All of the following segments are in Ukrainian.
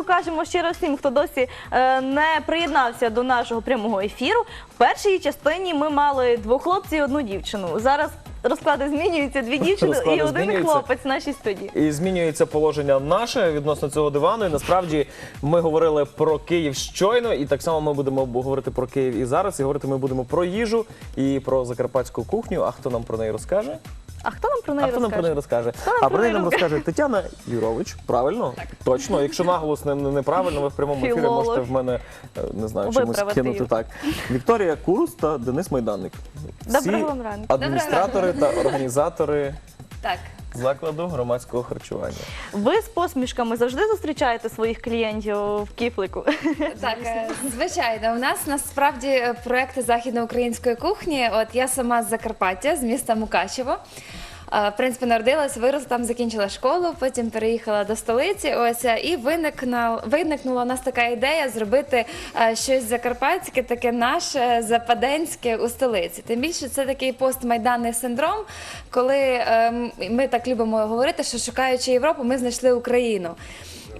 ранку кажемо ще раз всім, хто досі е, не приєднався до нашого прямого ефіру. В першій частині ми мали двох хлопців і одну дівчину. Зараз розклади змінюються дві дівчини Розклади і один хлопець в нашій студії. І змінюється положення наше відносно цього дивану. І насправді ми говорили про Київ щойно, і так само ми будемо говорити про Київ і зараз. І говорити ми будемо про їжу і про закарпатську кухню. А хто нам про неї розкаже? А хто нам про А неї хто нам про неї розкаже? Хто нам А про про неї неї нам розкаже Тетяна Юрович. Правильно? Точно. Якщо наголос не- не- неправильно, ви в прямому ефірі Філолог. можете в мене е, не знаю, чомусь Виправити кинути її. так. Вікторія Курус та Денис Майданник. Всі Доброго вам ранку. адміністратори та організатори Так. Закладу громадського харчування. Ви з посмішками завжди зустрічаєте своїх клієнтів в кіфлику. Так, е, звичайно, у нас насправді е, проекти західноукраїнської кухні. От я сама з Закарпаття, з міста Мукачево. В принципі, народилась, виросла там, закінчила школу, потім переїхала до столиці. Ось е, і виникна виникнула у нас така ідея зробити е, щось закарпатське, таке наше западенське у столиці. Тим більше це такий постмайданний синдром, коли е, ми так любимо говорити, що шукаючи Європу, ми знайшли Україну.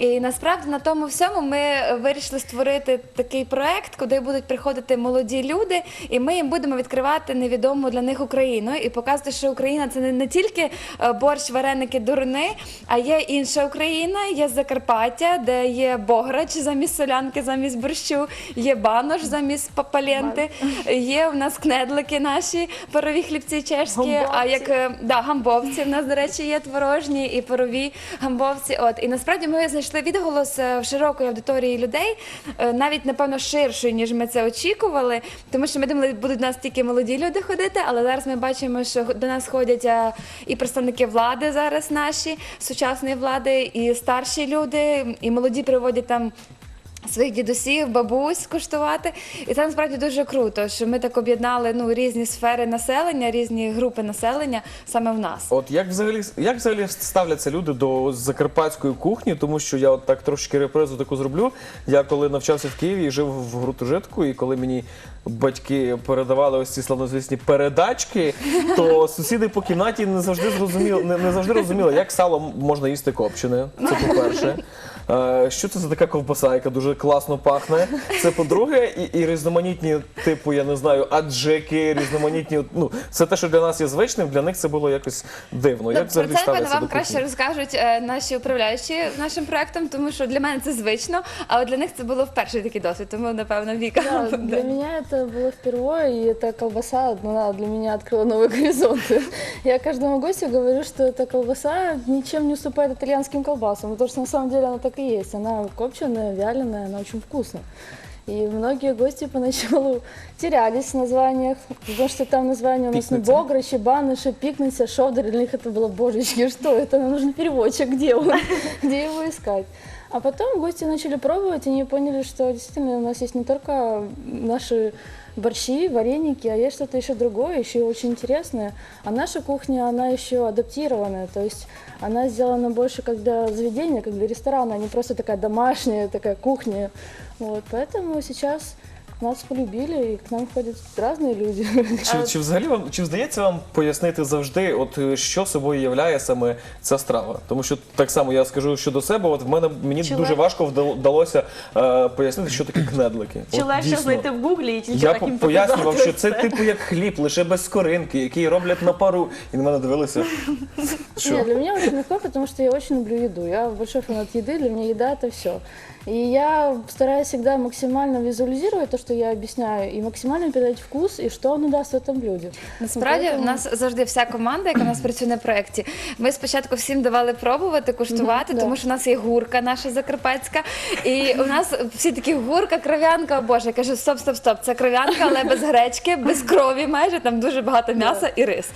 І насправді на тому всьому ми вирішили створити такий проект, куди будуть приходити молоді люди, і ми їм будемо відкривати невідому для них Україну і показувати, що Україна це не, не тільки е, борщ, вареники, дуруни, а є інша Україна, є Закарпаття, де є бограч замість солянки, замість борщу, є банош замість папаленти, є в нас кнедлики наші, парові хлібці чешські. А як е, да, гамбовці в нас, до речі, є творожні і парові гамбовці. От і насправді ми знайшли відголос е, в широкої аудиторії людей, е, навіть напевно ширшої, ніж ми це очікували. Тому що ми думали, будуть нас тільки молоді люди ходити, але зараз ми бачимо, що до нас ходять е, і представники влади зараз наші, сучасної влади, і старші люди, і молоді приводять там. Своїх дідусів, бабусь куштувати, і це насправді дуже круто, що ми так об'єднали ну різні сфери населення, різні групи населення саме в нас. От як взагалі як взагалі ставляться люди до закарпатської кухні, тому що я от так трошки репризу таку зроблю. Я коли навчався в Києві і жив в гуртожитку, і коли мені батьки передавали ось ці славнозвісні передачки, то сусіди по кімнаті не завжди зрозуміли, не, не завжди розуміли, як сало можна їсти копчене. Це по-перше. Е, Що це за така ковбаса, яка дуже класно пахне? Це по-друге, і, і різноманітні, типу, я не знаю, аджики, різноманітні. Ну, це те, що для нас є звичним, для них це було якось дивно. Як Ну, про взагалі це напевно ставляться вам до краще кухні? розкажуть е, наші управляючі нашим проектом, тому що для мене це звично, а от для них це було вперше такий досвід, тому напевно Віка. Да, для меня это было впервые, и эта колбаса она для меня открыла новые горизонты. Я каждому гостю говорю, что эта колбаса ничем не уступает итальянским колбасам, потому что на самом деле она так и есть. Она копченая, вяленая, она очень вкусная. И многие гости поначалу терялись в названиях, потому что там названия у нас не Пикница. Бограчи, Баныши, Пикница, Шовдер. Для них это было, божечки, что это? Нам нужен переводчик, где он? Где его искать? А потом гости начали пробовать, и они поняли, что действительно у нас есть не только наши борщи, вареники, а есть что-то еще другое, еще очень интересное. А наша кухня, она еще адаптированная, то есть она сделана больше как для заведения, как для ресторана, а не просто такая домашняя такая кухня. Вот, поэтому сейчас нас полюбили, и к нам ходят разные люди. Чи, чи взагалі вам чи вдається вам пояснити завжди, от е, що собою являє саме ця страва? Тому що так само я скажу щодо себе, от в мене мені Чи дуже легше? важко вдал- вдалося е, пояснити, що таке кнедлики. Чи От легше дійсно. знайти в гуглі і тільки Я так їм по- пояснював, показати що це все? типу як хліб, лише без скоринки, який роблять на пару. І на мене дивилися. Що? Нет, для меня очень легко, потому что я очень люблю еду. Я большой фанат еды, для меня еда это все. И я стараюсь всегда максимально визуализировать то, что я объясняю, и максимально передать вкус, и что оно даст в этом блюде. Насправді Ну, у нас завжди вся команда, яка у нас працює на проєкті. Ми спочатку всім давали пробувати, куштувати, тому що у нас є гурка наша закарпатська. І у нас всі такі гурка, кров'янка, о боже, я кажу, стоп, стоп, стоп. Це кров'янка, але без гречки, без крові майже, там дуже багато м'яса і рис.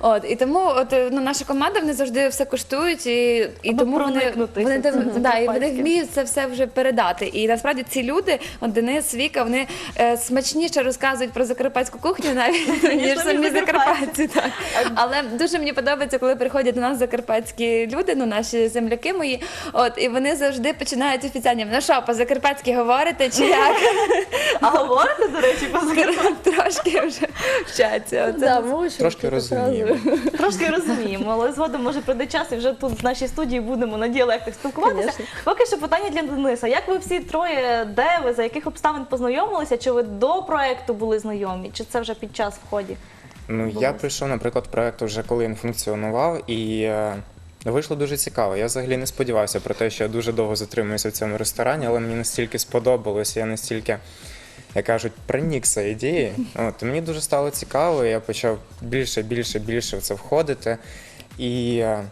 От і тому от ну, наша команда вони завжди все куштують, і, і тому вони, вони, да, і вони вміють це все вже передати. І насправді ці люди, от Денис, Віка, вони е, смачніше розказують про закарпатську кухню навіть ніж самі закарпатці. Так. Але дуже мені подобається, коли приходять до нас закарпатські люди, ну наші земляки мої. От і вони завжди починають офіціально. Ну що, по закарпатськи говорите чи як? А говорите, до речі, по закарпатськи? Трошки вже вчаться. Да, Трошки розуміємо. Трошки розуміємо, але згодом може прийде час і вже тут в нашій студії будемо на діалектах спілкуватися. Поки що питання для Дениса. Дениса, як ви всі троє, де ви, за яких обставин познайомилися? Чи ви до проекту були знайомі, чи це вже під час вході? Ну, я прийшов, наприклад, проект вже коли він функціонував, і е, вийшло дуже цікаво. Я взагалі не сподівався про те, що я дуже довго затримуюся в цьому ресторані, але мені настільки сподобалось, я настільки, як кажуть, проникся ідеї. От, мені дуже стало цікаво, і я почав більше, більше, більше в це входити. І е,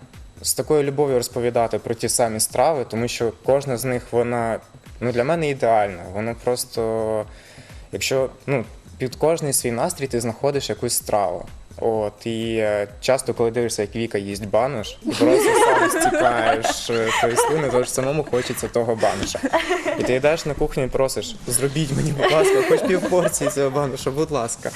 з такою любов'ю розповідати про ті самі страви, тому що кожна з них вона ну, для мене ідеальна. Воно просто, якщо ну, під кожний свій настрій ти знаходиш якусь страву. От, і е, часто, коли дивишся, як Віка їсть банош, просто сам стікаєш е, тої слини, тому що самому хочеться того баноша. І ти йдеш на кухню і просиш, зробіть мені, будь ласка, хоч півпорції цього баноша, будь ласка.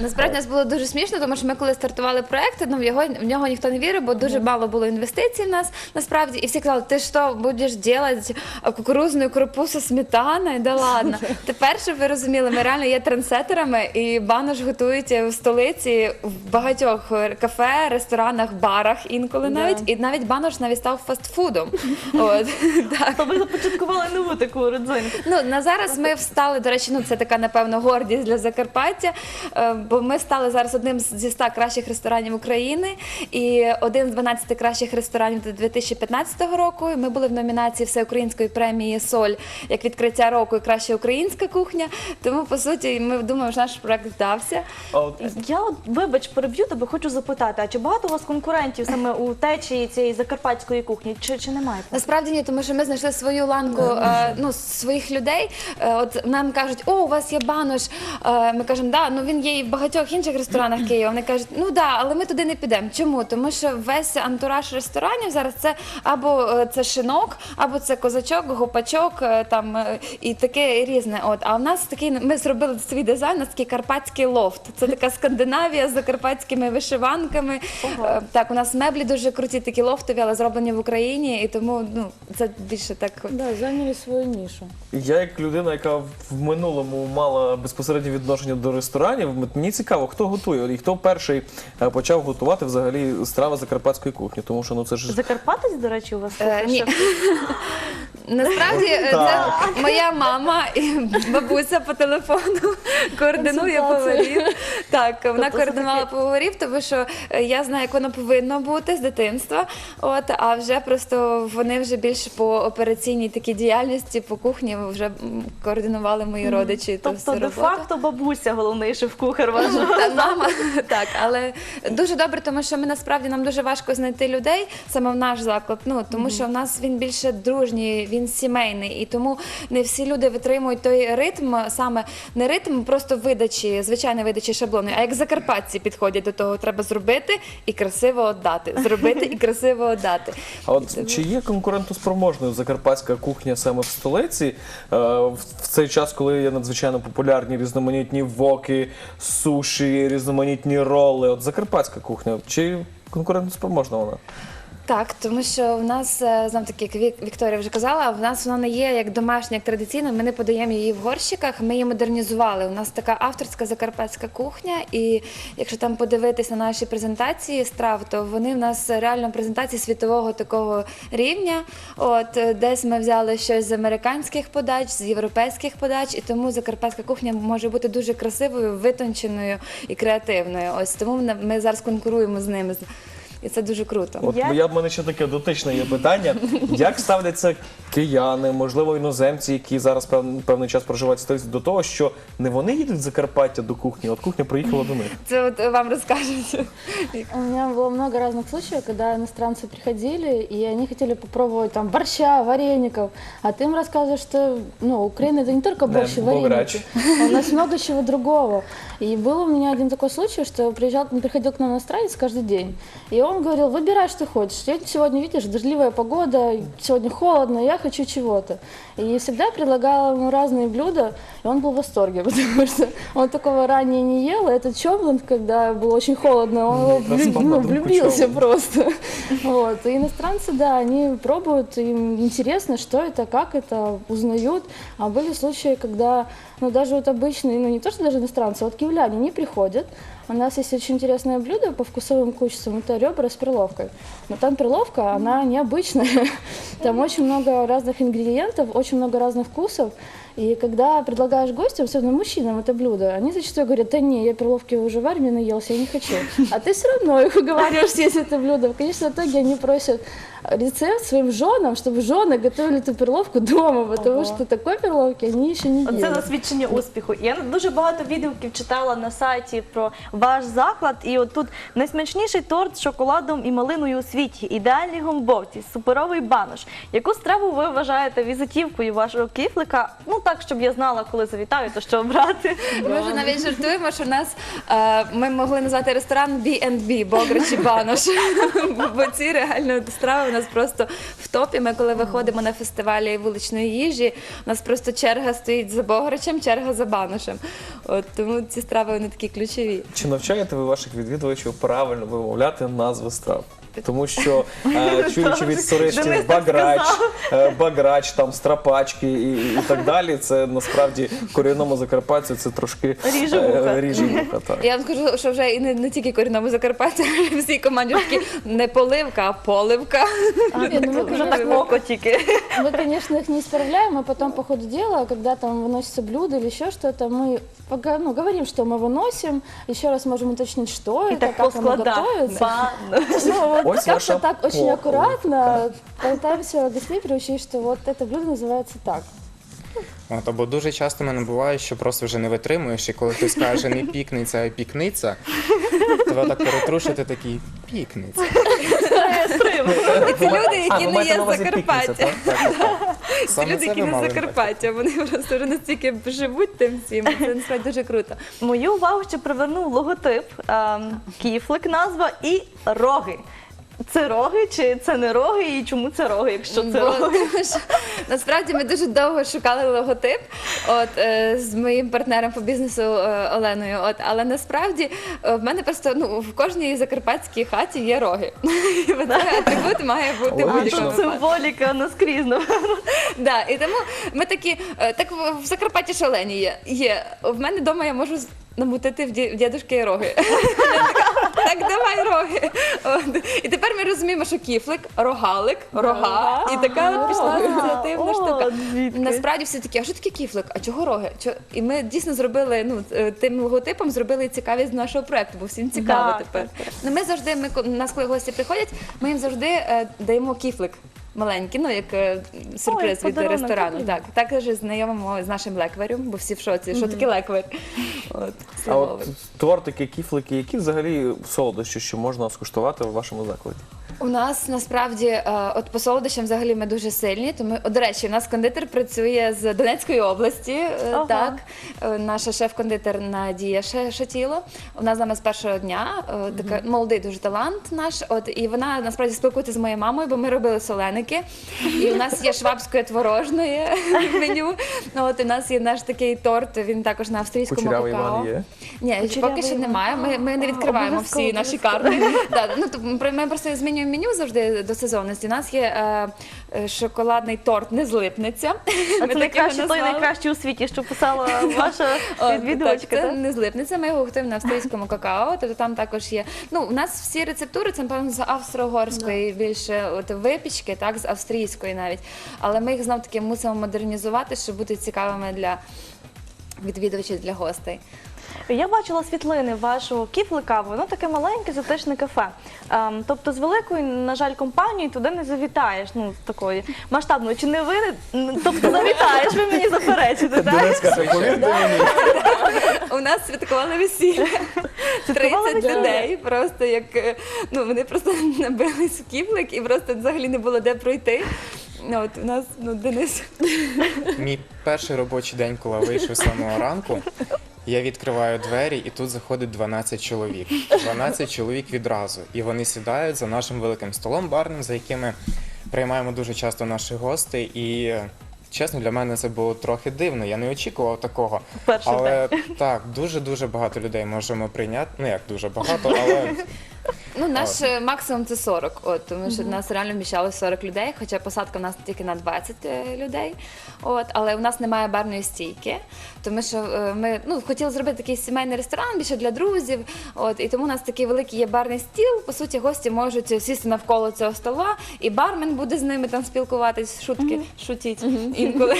Насправді нас було дуже смішно, тому що ми коли стартували проект, ну в його в нього ніхто не вірив, бо дуже мало було інвестицій в нас насправді. І всі казали, ти що будеш робити кукурузну крупу зі сметаною? Да ладно. Тепер, щоб ви розуміли, ми реально є трендсеттерами, і банош готують в столиці в багатьох кафе, ресторанах, барах інколи навіть. І навіть банош навіть став фастфудом. От так. Ви започаткували нову таку родзинку. Ну на зараз ми встали. До речі, ну це така напевно гордість для Закарпаття. е, Бо ми стали зараз одним з- зі 100 кращих ресторанів України і один з 12 кращих ресторанів 2015 року. І Ми були в номінації всеукраїнської премії Соль як відкриття року і краща українська кухня. Тому по суті, ми думаємо, що наш проект вдався. А от Я от, вибач, переб'ю тебе, хочу запитати, а чи багато у вас конкурентів саме у течії цієї закарпатської кухні? Чи, чи немає? Насправді ні, тому що ми знайшли свою ланку е, ну, своїх людей. Е, от нам кажуть, о, у вас є банош. Е, ми кажемо, да, ну він є і в багатьох інших ресторанах Києва. Вони кажуть, ну да, але ми туди не підемо. Чому? Тому що весь антураж ресторанів зараз це або е, це шинок, або це козачок, гопачок, е, там е, і таке різне. От, а в нас такий ми зробили свій дизайн, у нас такий карпатський лофт. Це така Скандинавія з закарпатськими вишиванками. Е, Так, у нас меблі дуже круті, такі лофтові, але зроблені в Україні, і тому ну це більше так. Да, заняли свою нишу. Я як людина, яка в минулому мала безпосереднє відношення до ресторанів, мені цікаво, хто готує і хто перший е, почав готувати взагалі страви закарпатської кухні, тому що ну це ж Закарпатець, до речі, у вас Е, ні. Насправді е, це моя мама і бабуся по телефону координує Консультації. поварів. Так, вона Тобто це координувала таке- поварів, тому що е, я знаю, як воно повинно бути з дитинства. От, а вже просто вони вже більше по операційній такій діяльності по кухні вже координували мої родичі. Тобто, всю роботу. де-факто бабуся головний шеф-кухар вашого. Та мама так, але дуже добре, тому що ми насправді нам дуже важко знайти людей саме в наш заклад. Ну тому що в нас він більше дружній, він сімейний, і тому не всі люди витримують той ритм, саме не ритм просто видачі, звичайної видачі шаблону, а як закарпатці підходять до того, треба зробити і красиво отдати. Зробити і красиво отдати. А от чи є конкурентоспроможною закарпатська кухня саме в столиці е, в цей час, коли є надзвичайно популярні різноманітні воки, суші, різноманітні роли? От закарпатська кухня, чи конкурентоспроможна вона? Так, тому що в нас е, знов таки, як Вік- Вікторія вже казала, в нас вона не є як домашня, як традиційна. Ми не подаємо її в горщиках. Ми її модернізували. У нас така авторська закарпатська кухня. І якщо там подивитись на наші презентації страв, то вони в нас реально презентації світового такого рівня. От е, десь ми взяли щось з американських подач, з європейських подач, і тому закарпатська кухня може бути дуже красивою, витонченою і креативною. Ось тому ми- ми зараз конкуруємо з ними І це дуже круто. От Я- я в мене ще таке дотичне є питання. Як ставляться кияни, можливо, іноземці, які зараз пев- певний час проживають в столиці, до того, що не вони їдуть з Закарпаття до кухні, от кухня приїхала до них. Це от вам розкажуть. У меня было много разных случаев, когда иностранцы приходили, и они хотели попробовать там борща, вареников, а ты им рассказываешь, что ну, Украина это не только Да, борщ и бограч. вареники, у нас много чего другого. И был у меня один такой случай, что приезжал, приходил к нам иностранец каждый день, и он говорил, выбирай, что хочешь. Сегодня, видишь, дождливая погода, сегодня холодно, я хочу чего-то. И всегда предлагала ему разные блюда, и он был в восторге, потому что он такого ранее не ел, и этот чомланд, когда было очень холодно, он влю- ну, влюбился просто. Вот. И иностранцы, да, они пробуют, им интересно, что это, как это, узнают. А были случаи, когда, ну, даже вот обычные, ну, не то, что даже иностранцы, а вот киевляне, они приходят, У нас есть очень интересное блюдо по вкусовым качествам. Это ребра с перловкой. Но там перловка, она необычная. Там очень много разных ингредиентов, очень много разных вкусов. И когда предлагаешь гостям, особенно мужчинам, это блюдо, они зачастую говорят, да не, я перловки уже в армии наелся, я не хочу. А ты все равно их уговариваешь съесть это блюдо. В конечном итоге они просят рецепт своим женам, чтобы жены готовили эту перловку дома, потому Ого. что такой перловки они еще не Оце ели. засвідчення успіху. Я дуже багато відгуків читала на сайті про ваш заклад. І от тут найсмачніший торт з шоколадом і малиною у світі, ідеальні гомбовці, суперовий банош. Яку страву ви вважаєте візитівкою вашого кіфлика? Ну так, щоб я знала, коли завітаю, то що обрати. Ми вже навіть жартуємо, що в нас е, ми могли назвати ресторан B&B, Бограчі Банош. Бо ці реально страви у нас просто в топі. Ми коли виходимо на фестивалі вуличної їжі, у нас просто черга стоїть за Бограчем, черга за Баношем. От тому ці страви вони такі ключові. Чи навчаєте ви ваших відвідувачів правильно вимовляти назви страв? Тому що е, чуючи від туристів Денис так баграч, сказав. е, баграч, там страпачки і, і так далі, це насправді корінному закарпатцю це трошки Ріже е, вуха. ріже вуха, так. Я вам скажу, що вже і не, не тільки корінному Закарпаття, а й всій команді вже такі не поливка, а поливка. Нет, ну мы, Вже так конечно, моко тільки. мы, конечно, их не исправляем, а потом по ходу дела, когда там выносится блюдо или еще что-то, мы пога- ну, говорим, что мы выносим, еще раз можем уточнить, что І это, так как по оно складах. готовится. Банош. Ну, вот Ось ваша как-то так очень похоть. аккуратно пытаемся гостей приучить, что вот это блюдо называется так. От, або дуже часто в мене буває, що просто вже не витримуєш, і коли хтось каже не пікниця, а пікниця, тебе так перетрушити такий пікниця. Це люди, А, які ви не маєте є на з увазі Закарпаття. пікниця, так? Так, так. Це Саме люди, це які ви не з мали Закарпаття, вони просто вже настільки живуть тим всім. Це насправді дуже круто. Мою увагу ще привернув логотип, ем, кіфлик назва і роги. Це роги чи це не роги, і чому це роги, якщо це Бо, роги? тому що, насправді ми дуже довго шукали логотип от, е, з моїм партнером по бізнесу е, Оленою. От, але насправді е, в мене просто ну, в кожній закарпатській хаті є роги. І цей атрибут має бути Логічно. будь-якому Тут випадку. символіка наскрізно. Да, і тому ми такі, е, так в в Закарпатті шалені є. є. В мене вдома я можу з- намутити в ді- в дідушки роги. Так, давай роги. От. І тепер ми розуміємо, що кіфлик, рогалик, рога. І така от пішла асоціативна О, штука. Насправді всі такі, а що таке кіфлик? А чого роги? Чо- І ми дійсно зробили ну е, тим логотипом зробили цікавість нашого проекту, бо всім цікаво Да, тепер. Ну ми завжди, ми ко- у нас, коли гості приходять, ми їм завжди е, даємо кіфлик. Маленький, ну як е, сюрприз Ой, від подарунок, ресторану. так. Так, також знайомимо з нашим лекварем, бо всі в шоці. Що таке леквар? От, А слово. от тортики, кіфлики, які взагалі солодощі, що можна скуштувати в вашому закладі? У нас насправді е, от по солодощам взагалі ми дуже сильні. Тому до речі, у нас кондитер працює з Донецької області. е, Ага. Так, Е, наша шеф-кондитер Надія Шатіло. Вона з нами з першого дня. Така молодий дуже талант наш. От і вона насправді спілкується з моєю мамою, бо ми робили соленики. І у нас є швабське творожне меню. Ну, От і у нас є наш такий торт. Він також на австрійському Кучерявий какао. Є. Ні, поки що немає. Ми, ми не відкриваємо всі наші карти. Да, ну, ми просто змінюємо меню завжди до сезонності. У нас є е, е, шоколадний торт не злипнеться. А це найкраще, той найкращий у світі, що писала ваша відвідувачка. Це не злипнеться. Ми його готуємо на австрійському какао. Тобто там також є. Ну, у нас всі рецептури це напевно з австро-угорської більше от випічки, так з австрійської навіть. Але ми їх знов таки мусимо модернізувати, щоб бути цікавими для відвідувачів для гостей. Я бачила світлини вашого кіфлика, воно таке маленьке затишне кафе. Ем, тобто з великою, на жаль, компанією туди не завітаєш, ну такої масштабної. Чи не ви? Тобто завітаєш, ви мені заперечите, так? Донецька, повірте мені. У нас святкували весілля. 30 весілля? людей. Просто як е, ну вони просто набились в кіфлик і просто взагалі не було де пройти. Ну, От у нас ну Денис. Мій перший робочий день, коли я вийшов з самого ранку, я відкриваю двері, і тут заходить 12 чоловік. 12 чоловік відразу. І вони сідають за нашим великим столом барним, за яким ми приймаємо дуже часто наші гості. І чесно, для мене це було трохи дивно. Я не очікував такого. Перший Але так, дуже дуже багато людей можемо прийняти. Ну як дуже багато, але Ну, наш е, максимум це 40, от, тому що в нас реально вміщалось 40 людей, хоча посадка в нас тільки на 20 е, людей. От, але у нас немає барної стійки, тому що е, ми ну, хотіли зробити такий сімейний ресторан більше для друзів. От, і тому у нас такий великий є барний стіл. По суті, гості можуть сісти навколо цього стола, і бармен буде з ними там спілкуватись, шутки, шутіть інколи.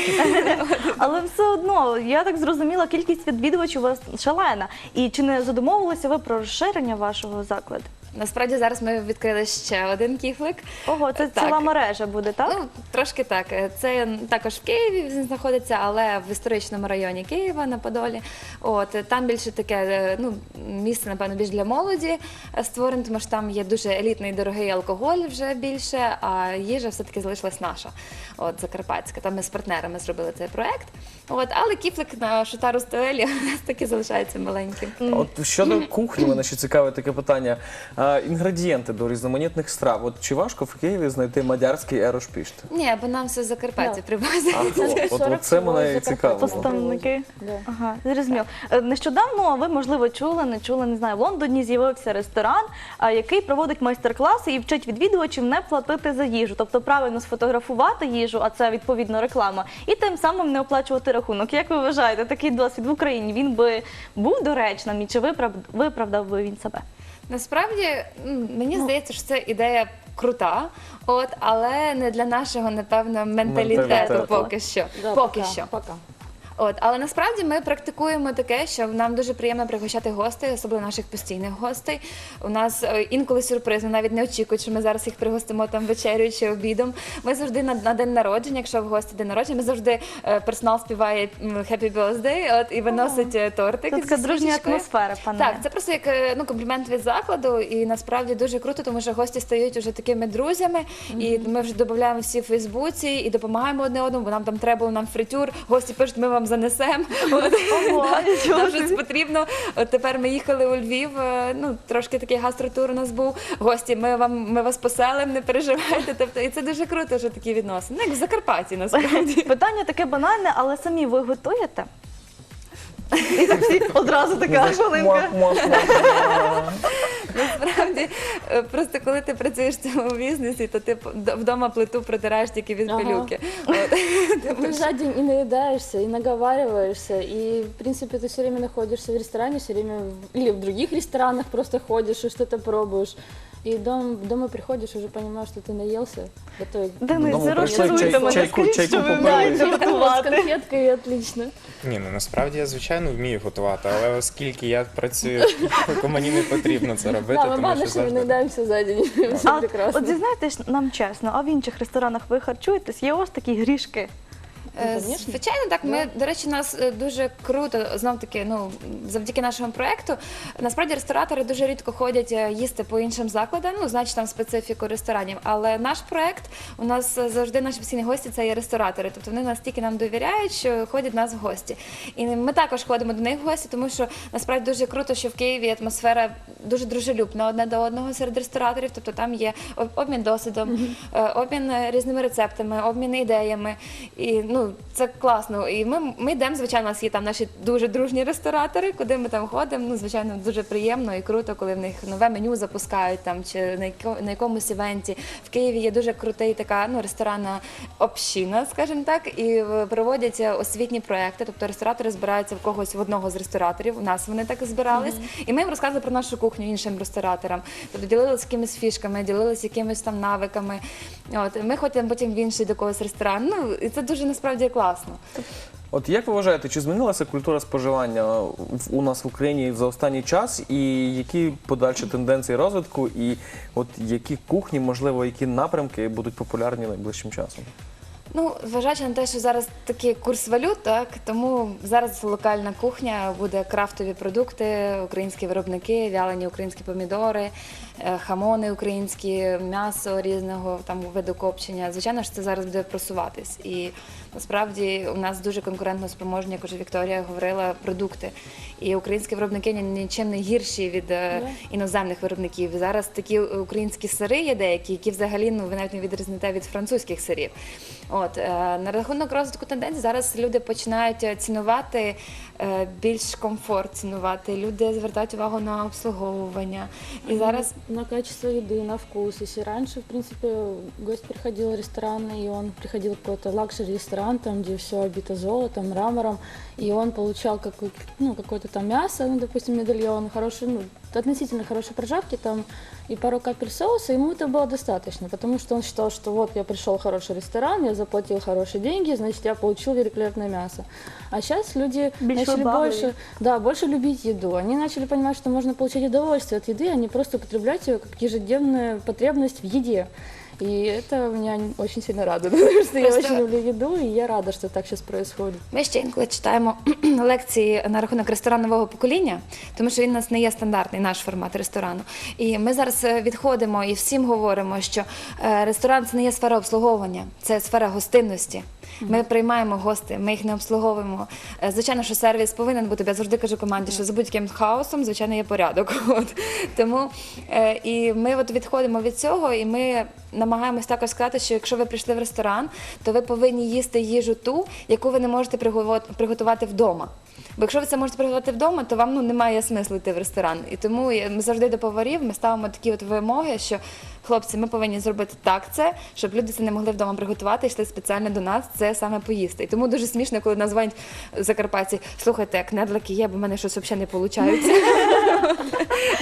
Але все одно, я так зрозуміла, кількість відвідувачів у вас шалена. І чи не задумовувалися ви про розширення вашого закладу? Насправді зараз ми відкрили ще один кіфлик. Ого, це Так. ціла мережа буде, так? Ну, трошки так. Це також в Києві він знаходиться, але в історичному районі Києва на Подолі. От там більше таке е, ну, місце, напевно, більш для молоді е, створене, тому що там є дуже елітний дорогий алкоголь вже більше, а їжа все-таки залишилась наша. От Закарпатська. Там ми з партнерами зробили цей проект. От, але кіфлик на Шутару Стелі у нас таки залишається маленьким. От щодо кухні, мене ще цікаве таке питання. А, інгредієнти до різноманітних страв. От чи важко в Києві знайти мадярський ерошпішт? Ні, бо нам все з Закарпаття Да. привозять. А, от, от, от це мене і цікаво. Поставники. Да. Ага, зрозуміло. Е, Нещодавно ви, можливо, чули, не чули, не знаю, в Лондоні з'явився ресторан, а, який проводить майстер-класи і вчить відвідувачів не платити за їжу, тобто правильно сфотографувати їжу, а це відповідно реклама, і тим самим не оплачувати рахунок. Як ви вважаєте, такий досвід в Україні він би був доречним і чи виправ- виправдав би він себе? Насправді мені здається, що це ідея крута, от але не для нашого напевно менталітету поки що. Да, поки пока, що. Пока. От, але насправді ми практикуємо таке, що нам дуже приємно пригощати гостей, особливо наших постійних гостей. У нас е, інколи сюрпризи, навіть не очікують, що ми зараз їх пригостимо там вечерю чи обідом. Ми завжди на, на день народження, якщо в гості день народження, ми завжди е, персонал співає м, Happy Birthday, от і виносить е, тортик. Зі така дружня свічечкою. атмосфера, пане. Так, це просто як е, ну, комплімент від закладу, і насправді дуже круто, тому що гості стають уже такими друзями, і ми вже додаємо всі в Фейсбуці і допомагаємо одне одному, бо нам там треба, нам фритюр. Гості пишуть, ми вам занесемо. Нам щось потрібно. От тепер ми їхали у Львів. е, Ну трошки такий гастротур у нас був. Гості, ми вам ми вас поселимо, не переживайте. Тобто, і це дуже круто, що такі відносини. Ну, як в Закарпатті насправді. Питання таке банальне, але самі ви готуєте? І так всі одразу така муах. Насправді, е, просто коли ти працюєш в цьому бізнесі, то ти вдома плиту протираєш тільки від Ага. пилюки. От. Ты за день и наедаешься, и наговариваешься, и, в принципе, ты все время находишься в ресторане, все время в- или в других ресторанах просто ходишь и что-то пробуешь. И дом, дома приходишь, уже понимаешь, что ты наелся, готовить. Денис, Додому прийшли, розчаруйте чай- мене, чайку- скажіть, чайку що ви попили. вмієте С готувати. конфеткой и отлично. Ні, ну насправді я звичайно вмію готувати, але оскільки я працюю, то мені не потрібно це робити, Да, мы тому що баночными завжди. наедаемся за день, все А от, прекрасно. от зізнайтесь нам чесно, а в інших ресторанах ви харчуєтесь? Є ось такі грішки. Е, Ну. Звичайно, так. Ми, до речі, нас е, дуже круто, знов таки, ну завдяки нашому проекту. Насправді ресторатори дуже рідко ходять е, їсти по іншим закладам, ну значить там специфіку ресторанів. Але наш проект у нас е, завжди наші постійні гості це є ресторатори. Тобто вони настільки нам довіряють, що ходять нас в гості. І ми також ходимо до них в гості, тому що насправді дуже круто, що в Києві атмосфера дуже дружелюбна одне до одного серед рестораторів. Тобто там є об- обмін досвідом, е, обмін е, різними рецептами, обмін ідеями. І ну це класно. І ми, ми йдемо, звичайно, у нас є там наші дуже дружні ресторатори, куди ми там ходимо. Ну, звичайно, дуже приємно і круто, коли в них нове меню запускають там чи на, яко- на якомусь івенті. В Києві є дуже крутий така ну, ресторанна община, скажімо так, і проводять е, освітні проекти. Тобто ресторатори збираються в когось в одного з рестораторів. У нас вони так і збирались. І ми їм розказували про нашу кухню іншим рестораторам. Тобто ділилися якимись фішками, ділилися якимись там навиками. От ми ходимо потім в інший до когось ресторан. Ну і це дуже насправді класно. От як ви вважаєте, чи змінилася культура споживання в- у нас в Україні за останній час, і які подальші тенденції розвитку, і от які кухні, можливо, які напрямки будуть популярні найближчим часом? Ну, зважаючи на те, що зараз такий курс валют, так тому зараз локальна кухня буде крафтові продукти, українські виробники, вялені українські помідори, е, хамони українські, м'ясо різного там виду копчення. Звичайно ж, це зараз буде просуватись. І насправді у нас дуже конкурентно спроможні, як уже Вікторія говорила, продукти. І українські виробники нічим не гірші від е, іноземних виробників. Зараз такі українські сири є деякі, які взагалі ну ви навіть не відрізните від французьких сирів. От е, на рахунок розвитку тенденцій зараз люди починають е, цінувати більш комфорт, цінувати. Люди звертають увагу на обслуговування. І зараз На качество еды, на вкус. Если раньше, в принципе, гость приходил в ресторан, и он приходил в какой-то лакшери-ресторан, там, где все обито золотом, мрамором, и он получал какой, ну, какое-то там мясо, ну, допустим, медальон, хороший, ну, относительно хорошей прожарки, там, и пару капель соуса, ему это было достаточно, потому что он считал, что вот я пришел в хороший ресторан, я заплатил хорошие деньги, значит, я получил великолепное мясо. А сейчас люди Больше начали балуют. больше, да, больше любить еду. Они начали понимать, что можно получать удовольствие от еды, а не просто употреблять ее как ежедневную потребность в еде. И это меня очень сильно радует, потому что я Просто- очень люблю еду, и я рада, что так сейчас происходит. Ми ще інколи читаємо лекції на рахунок ресторану нового покоління, тому що він у нас не є стандартний наш формат ресторану. І ми зараз е, відходимо і всім говоримо, що е, ресторан це не є сфера обслуговування, це сфера гостинності. Ми приймаємо гости, ми їх не обслуговуємо. Е, Звичайно, що сервіс повинен бути. Я завжди кажу команді, що за будь-яким хаосом, звичайно, є порядок. От тому е, і ми от відходимо від цього, і ми намагаємось також сказати, що якщо ви прийшли в ресторан, то ви повинні їсти їжу ту, яку ви не можете приго- приготувати вдома. Бо якщо ви це можете приготувати вдома, то вам ну немає смислу йти в ресторан. І тому я- ми завжди до поварів ми ставимо такі от вимоги, що хлопці, ми повинні зробити так це, щоб люди це не могли вдома приготувати, йшли спеціально до нас це саме поїсти. І тому дуже смішно, коли назвають закарпатці, слухайте, як недлики є, бо в мене щось взагалі не виходить.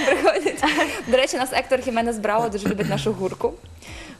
Приходять. До речі, нас Ектор Хіменес Браво дуже любить нашу гурку.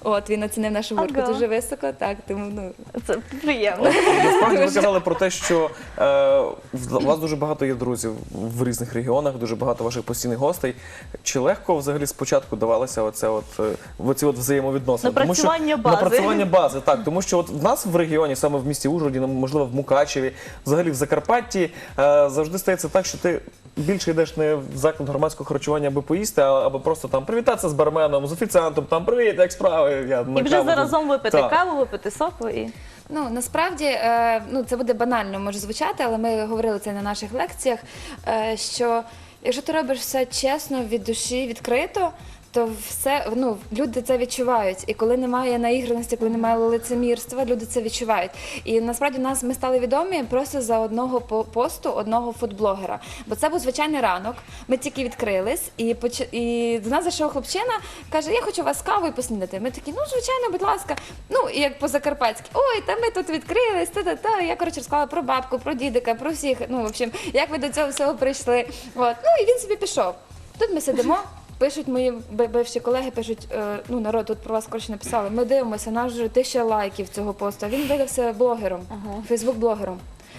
От він оцінив нашу гурку Ага. дуже високо. Так, тому ну Це приємно. Насправді ви казали про те, що е, в- у вас дуже багато є друзів в різних регіонах, дуже багато ваших постійних гостей. Чи легко взагалі спочатку давалося оце от е, оці от взаємовідносини? Тому що- Напрацювання бази. Напрацювання бази, так. Тому що от в нас в регіоні, саме в місті Ужгороді, ну, можливо, в Мукачеві, взагалі в Закарпатті, е, завжди стається так, що ти. Більше йдеш не в заклад громадського харчування, аби поїсти, а аби просто там привітатися з барменом, з офіціантом, там привіт, як справи. Я на І вже каву заразом випити Так. каву, випити соку і. Ну насправді е, ну це буде банально може звучати, але ми говорили це на наших лекціях. Е, що якщо ти робиш все чесно, від душі, відкрито. То все ну люди це відчувають, і коли немає наіграності, коли немає лицемірства, люди це відчувають. І насправді нас ми стали відомі просто за одного по- посту одного фудблогера. Бо це був звичайний ранок. Ми тільки відкрились, і поч... і до нас зайшов хлопчина, каже: Я хочу вас кавою поснідати. Ми такі, ну звичайно, будь ласка. Ну і як по закарпатськи, ой, та ми тут відкрились, та та та. Я коротше розказала про бабку, про дідика, про всіх. Ну в общем, як ви до цього всього прийшли. От ну і він собі пішов. Тут ми сидимо. Пишуть мої би- бивші колеги, пишуть, е, ну народ тут про вас коротше написали. Ми дивимося, нас вже тисяча лайків цього посту. Він видався блогером, Ага. фейсбук-блогером,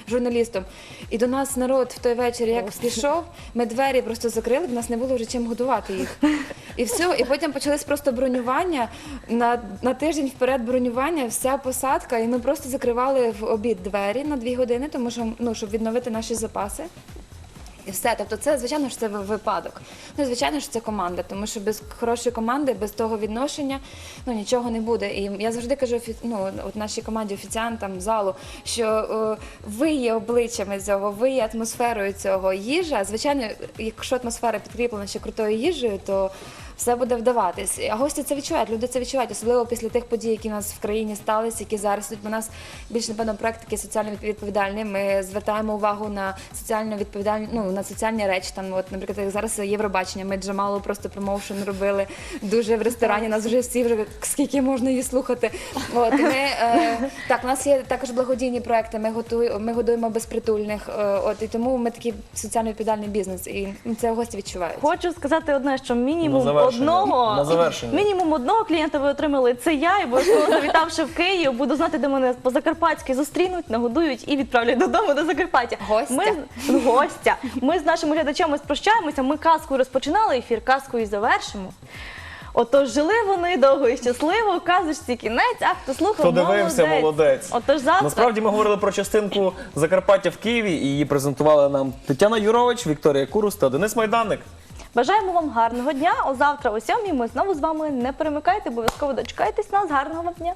журналістом. І до нас народ в той вечір, як пішов, ми двері просто закрили, в нас не було вже чим годувати їх. І все, і потім почались просто бронювання на, на тиждень вперед бронювання, вся посадка, і ми просто закривали в обід двері на дві години, тому що ну щоб відновити наші запаси. І все, тобто це звичайно ж це випадок. Ну звичайно ж це команда, тому що без хорошої команди, без того відношення ну нічого не буде. І я завжди кажу ну, от нашій команді офіціантам залу, що е, ви є обличчями цього, ви є атмосферою цього. Їжа, звичайно, якщо атмосфера підкріплена ще крутою їжею, то все буде вдаватись. А гості це відчувають, люди це відчувають, особливо після тих подій, які у нас в країні сталися, які зараз тут у нас більш напевно проект такий соціально відповідальний. Ми звертаємо увагу на соціально відповідальні, ну на соціальні речі. Там, от, наприклад, як зараз Євробачення. Ми Джамалу просто промоушен робили дуже в ресторані. Нас вже всі вже скільки можна її слухати. От ми е, так, у нас є також благодійні проекти. Ми готуємо, ми годуємо безпритульних. Е, от і тому ми такий соціально відповідальний бізнес, і це гості відчувають. Хочу сказати одне, що мінімум На завершення. одного На завершення. мінімум одного клієнта ви отримали. Це я, і обов'язково завітавши в Київ, буду знати, де мене по закарпатськи зустрінуть, нагодують і відправлять додому до Закарпаття. Гостя. Ми з- гостя. Ми з нашими глядачами прощаємося. Ми казкою розпочинали ефір, казкою і завершимо. Отож, жили вони довго і щасливо, казочці кінець, а хто слухав, Хто дивився, молодець. Отож, завтра Насправді ми говорили про частинку Закарпаття в Києві і її презентували нам Тетяна Юрович, Вікторія Курус та Денис Майданник. Бажаємо вам гарного дня. О завтра о сьомій ми знову з вами не перемикайте, обов'язково дочекайтесь нас. Гарного вам дня.